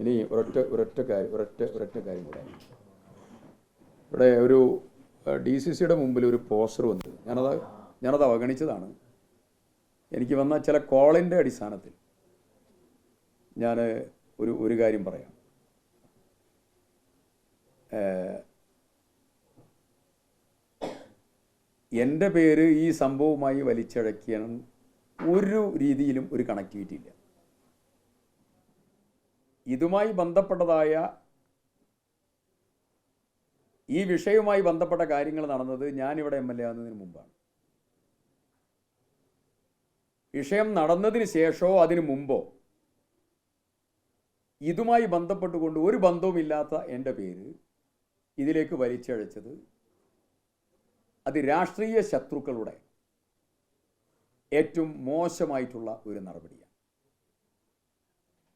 ഇനി ഒരൊറ്റ ഒരൊറ്റ കാര്യം ഒരൊറ്റ ഒരൊറ്റ കാര്യം കൂടെ. ഇവിടെ ഒരു ഡി സി സിയുടെ മുമ്പിൽ ഒരു പോസ്റ്റർ വന്നു. ഞാനത് ഞാനത് അവഗണിച്ചതാണ്. എനിക്ക് വന്ന ചില കോളിന്റെ അടിസ്ഥാനത്തിൽ ഞാൻ ഒരു ഒരു കാര്യം പറയാം. എന്റെ പേര് ഈ സംഭവവുമായി വലിച്ചഴക്കിയ ഒരു രീതിയിലും ഒരു കണക്റ്റിവിറ്റി ഇല്ല. ഇതുമായി ബന്ധപ്പെട്ടതായ ഈ വിഷയവുമായി ബന്ധപ്പെട്ട കാര്യങ്ങൾ നടന്നത് ഞാനിവിടെ എം എൽ എ ആകുന്നതിന് മുമ്പാണ്. വിഷയം നടന്നതിന് ശേഷമോ അതിനു മുമ്പോ ഇതുമായി ബന്ധപ്പെട്ടുകൊണ്ട് ഒരു ബന്ധവുമില്ലാത്ത എന്റെ പേര് ഇതിലേക്ക് വലിച്ചഴച്ചത് അത് രാഷ്ട്രീയ ശത്രുക്കളുടെ ഏറ്റവും മോശമായിട്ടുള്ള ഒരു നടപടിയാണ്.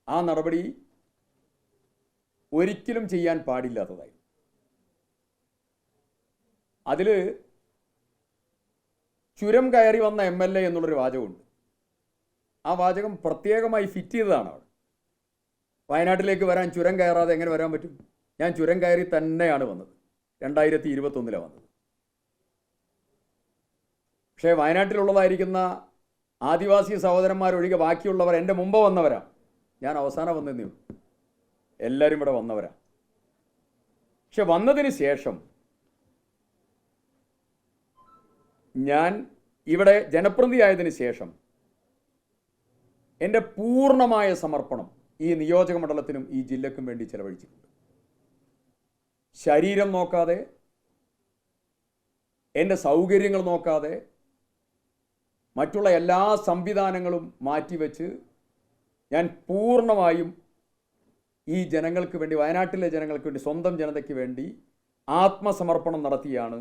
ആ നടപടി ഒരിക്കലും ചെയ്യാൻ പാടില്ലാത്തതായി അതിൽ ചുരം കയറി വന്ന എം എൽ എ എന്നുള്ളൊരു വാചകമുണ്ട്. ആ വാചകം പ്രത്യേകമായി ഫിറ്റ് ചെയ്തതാണ് അവിടെ. വയനാട്ടിലേക്ക് വരാൻ ചുരം കയറാതെ എങ്ങനെ വരാൻ പറ്റും? ഞാൻ ചുരം കയറി തന്നെയാണ് വന്നത്. രണ്ടായിരത്തി ഇരുപത്തൊന്നിലാണ് വന്നത്. പക്ഷേ വയനാട്ടിലുള്ളതായിരിക്കുന്ന ആദിവാസി സഹോദരന്മാരൊഴികെ ബാക്കിയുള്ളവർ എന്റെ മുമ്പ് വന്നവരാണ് ഞാൻ അവസാനം വന്നതേ ഉള്ളൂ. എല്ലാവരും ഇവിടെ വന്നവരാ. പക്ഷെ വന്നതിന് ശേഷം ഞാൻ ഇവിടെ ജനപ്രതിനിധിയായതിനു ശേഷം എന്റെ പൂർണമായ സമർപ്പണം ഈ നിയോജക മണ്ഡലത്തിനും ഈ ജില്ലക്കും വേണ്ടി ചെലവഴിച്ചിട്ടുണ്ട്. ശരീരം നോക്കാതെ എന്റെ സൗകര്യങ്ങൾ നോക്കാതെ മറ്റുള്ള എല്ലാ സംവിധാനങ്ങളും മാറ്റിവെച്ച് ഞാൻ പൂർണമായും ഈ ജനങ്ങൾക്ക് വേണ്ടി വയനാട്ടിലെ ജനങ്ങൾക്ക് വേണ്ടി സ്വന്തം ജനതയ്ക്ക് വേണ്ടി ആത്മസമർപ്പണം നടത്തിയാണ്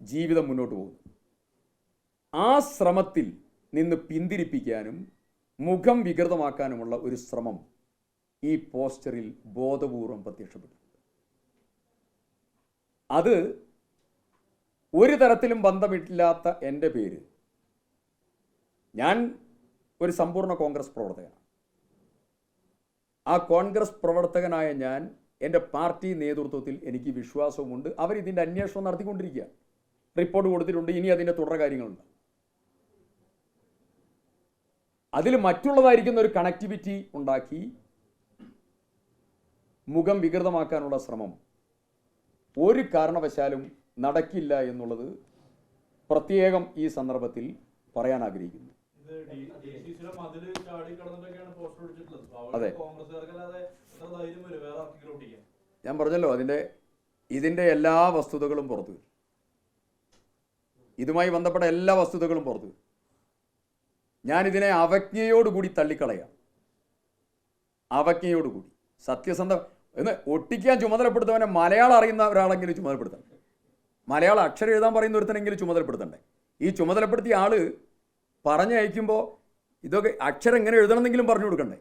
ജീവിതം മുന്നോട്ട് പോകുന്നത്. ആ ശ്രമത്തിൽ നിന്ന് പിന്തിരിപ്പിക്കാനും മുഖം വികൃതമാക്കാനുമുള്ള ഒരു ശ്രമം ഈ പോസ്റ്ററിൽ ബോധപൂർവം പ്രത്യക്ഷപ്പെട്ടു. അത് ഒരു തരത്തിലും ബന്ധമില്ലാത്ത എന്റെ പേര്. ഞാൻ ഒരു സമ്പൂർണ കോൺഗ്രസ് പ്രവർത്തകനാണ്. ആ കോൺഗ്രസ് പ്രവർത്തകനായ ഞാൻ എന്റെ പാർട്ടി നേതൃത്വത്തിൽ എനിക്ക് വിശ്വാസവുമുണ്ട്. അവരിതിന്റെ അന്വേഷണം നടത്തിക്കൊണ്ടിരിക്കുക. റിപ്പോർട്ട് കൊടുത്തിട്ടുണ്ട്. ഇനി അതിന്റെ തുടർ കാര്യങ്ങളുണ്ട്. അതിൽ മറ്റുള്ളതായിരിക്കുന്ന ഒരു കണക്ടിവിറ്റി ഉണ്ടാക്കി മുഖം വികൃതമാക്കാനുള്ള ശ്രമം ഒരു കാരണവശാലും നടക്കില്ല എന്നുള്ളത് പ്രത്യേകം ഈ സന്ദർഭത്തിൽ പറയാൻ ആഗ്രഹിക്കുന്നു. അതെ. ഞാൻ പറഞ്ഞല്ലോ അതിന്റെ ഇതിന്റെ എല്ലാ വസ്തുതകളും പുറത്തു വരും. ഇതുമായി ബന്ധപ്പെട്ട എല്ലാ വസ്തുതകളും പുറത്തു വരും. ഞാനിതിനെ അവജ്ഞയോടുകൂടി തള്ളിക്കളയാം. അവജ്ഞയോടുകൂടി. സത്യസന്ധ എന്ന് ഒട്ടിക്കാൻ ചുമതലപ്പെടുത്തവനെ മലയാളം അറിയുന്ന ഒരാളെങ്കിലും ചുമതലപ്പെടുത്തണം മലയാളം അക്ഷരം എഴുതാൻ പറയുന്ന ഒരുത്തനെങ്കിലും ചുമതലപ്പെടുത്തണ്ടേ? ഈ ചുമതലപ്പെടുത്തിയ ആൾ പറഞ്ഞയക്കുമ്പോൾ ഇതൊക്കെ അക്ഷരം എങ്ങനെ എഴുതണമെന്നെങ്കിലും പറഞ്ഞു കൊടുക്കണ്ടേ?